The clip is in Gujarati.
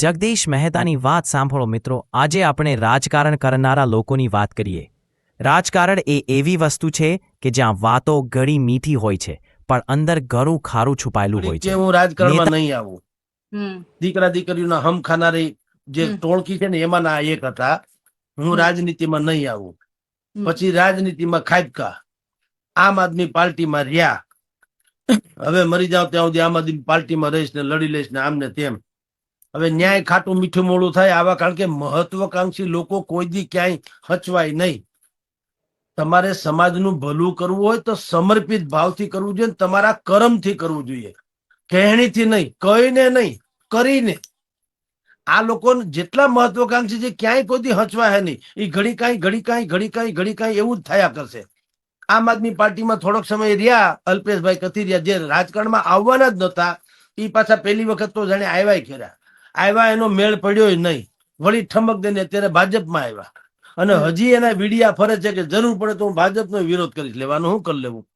જગદીશ મહેતાની વાત સાંભળો મિત્રો. આજે આપણે રાજકારણ કરનારા લોકોની વાત કરીએ. રાજકારણ એ એવી વસ્તુ છે કે જ્યાં વાતો ઘણી મીઠી હોય છે પણ અંદર ઘણું ખારું છુપાયેલું હોય છે. હું રાજકારણમાં નહીં આવું. દીકરા દીકરીઓના હમ ખાનારી જે. ટોળકી છે ને એમાં ના એક હતા. હું રાજનીતિમાં નહીં આવું. પછી રાજનીતિમાં ખાબકા. આમ આદમી પાર્ટીમાં રહ્યા. હવે મરી જાવ ત્યાં સુધી આમ આદમી પાર્ટીમાં રહીશ ને લડી લઈશ ને આમ ને તેમ. હવે ન્યાય ખાટું મીઠું મોડું થાય આવા, કારણ કે મહત્વકાંક્ષી લોકો કોઈ દી ક્યાંય હચવાય નહીં. તમારે સમાજનું ભલું કરવું હોય તો સમર્પિત ભાવથી કરવું જોઈએ તમારા કરમથી કરવું જોઈએ. કહેણીથી નહીં, કહીને નહીં, કરીને. આ લોકો જેટલા મહત્વકાંક્ષી છે ક્યાંય કોઈ દી હચવાય નહીં. એ ઘડી કાંઈ ઘડી કાંઈ ઘડી કાંઈ ઘડી કાંઈ એવું જ થયા કરશે. આમ આદમી પાર્ટીમાં થોડોક સમય રહ્યા, અલ્પેશભાઈ કથિરિયા જે રાજકારણમાં આવવાના જ નહોતા એ પાછા પહેલી વખત તો જાણે આવ્યા કર્યા આવ્યા એનો મેળ પડ્યો નહીં. વળી ઠમક દઈને અત્યારે ભાજપમાં આવ્યા. અને હજી એના વીડિયા ફરે છે કે જરૂર પડે તો હું ભાજપનો વિરોધ કરીશ. લેવાનું હું કરી લેવું?